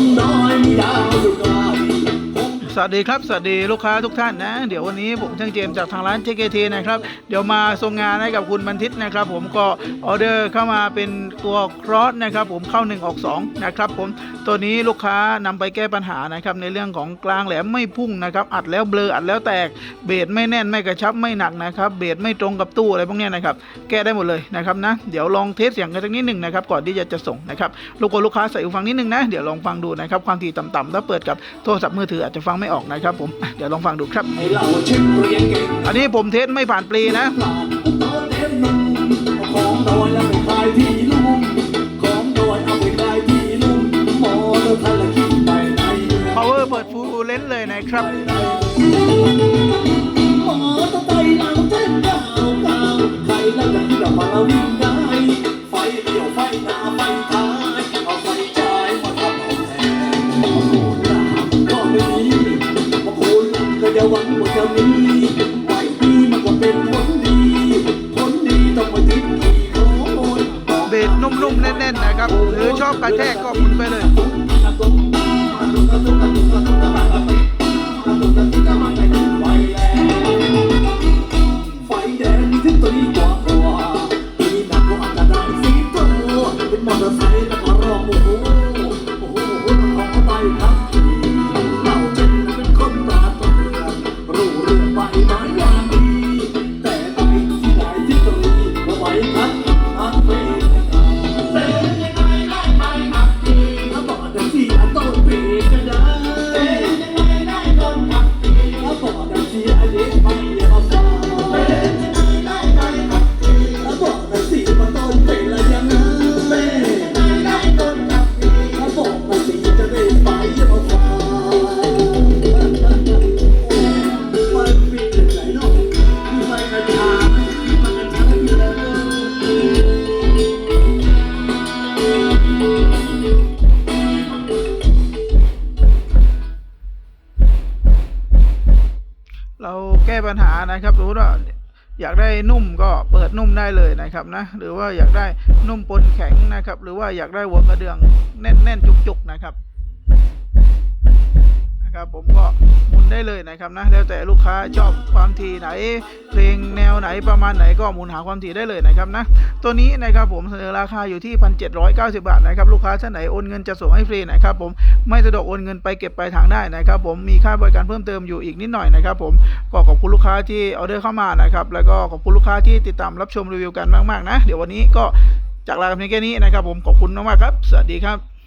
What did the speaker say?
นด สวัสดีครับ สวัสดีลูกค้าทุกท่านนะ เดี๋ยววันนี้ผมช่างเจมจากทางร้าน JKT นะครับ เดี๋ยวมาส่งงานให้กับคุณบันทิตนะครับ ผมก็ออเดอร์เข้ามาเป็นตัวครอสนะครับ ผมเข้า 1 ออก 2 นะครับผมตัวนี้ลูกค้านำไปแก้ปัญหานะครับ ในเรื่องของกลางแหลมไม่พุ่งนะครับ อัดแล้วเบลออัดแล้วแตกเบสไม่แน่นไม่กระชับไม่หนักนะครับ เบสไม่ตรงกับตู้อะไรพวกนี้นะครับ แก้ได้หมดเลยนะครับนะ เดี๋ยวลองเทสเสียงกันสักนิดหนึ่งนะครับก่อนที่จะจะส่งนะครับลูกคลูกค้าใส่หูฟังนิดนึงนะเดี๋ยวลองฟังดูนะครับความถี่ต่ำๆถ้าเปิดกับโทรศัพท์มือถืออาจจะฟังไม่ออกนะครับผมอะเดี๋ยวลองฟังดูครับให้เราเช็คเรียนเก่งอันนี้ผมเทสไม่ผ่านปรีนะหลานตอนเด็กหนุ่มของดอยแล้วไปขายที่ลุ่มของดอยเอาไปขายที่ลุ่มมอเตอร์ไซค์ละขี่ไปไหน power เปิด full length เลยนะครับ จะหวังว่าจะมีไว้ดีมันก็เป็นผลดีผลดีต้องมาทิ้งที่คน เบสนุ่มๆแน่นๆนะครับ หรือชอบกระแทกก็หมุนไปเลย ปัญหานะครับสมมติว่าอยากได้นุ่มก็เปิดนุ่มได้เลยนะครับนะหรือว่าอยากได้นุ่มปนแข็งนะครับ หรือว่าอยากได้หัวกระเดื่องแน่นๆจุกๆนะครับ นะครับ ผมก็หมุนได้เลยนะครับนะแล้วแต่ลูกค้าชอบความถี่ไหน เพลงแนวไหนประมาณไหนก็หมุนหาความถี่ได้เลยนะครับนะตัวนี้นะครับผมเสนอราคาอยู่ที่ 1,790 บาทนะครับลูกค้าท่านไหนโอนเงินจะส่งให้ฟรีนะครับผมไม่สะดวกโอนเงินไปเก็บปลายทางได้นะครับผมมีค่าบริการเพิ่มเติมอยู่อีกนิดหน่อยนะครับผมก็ขอบคุณลูกค้าที่ออเดอร์เข้ามานะครับแล้วก็ขอบคุณลูกค้าที่ติดตามรับชมรีวิวกันมากๆนะ เดี๋ยววันนี้ก็จากลากันเพียงแค่นี้นะครับผมขอบคุณมากๆครับ สวัสดีครับ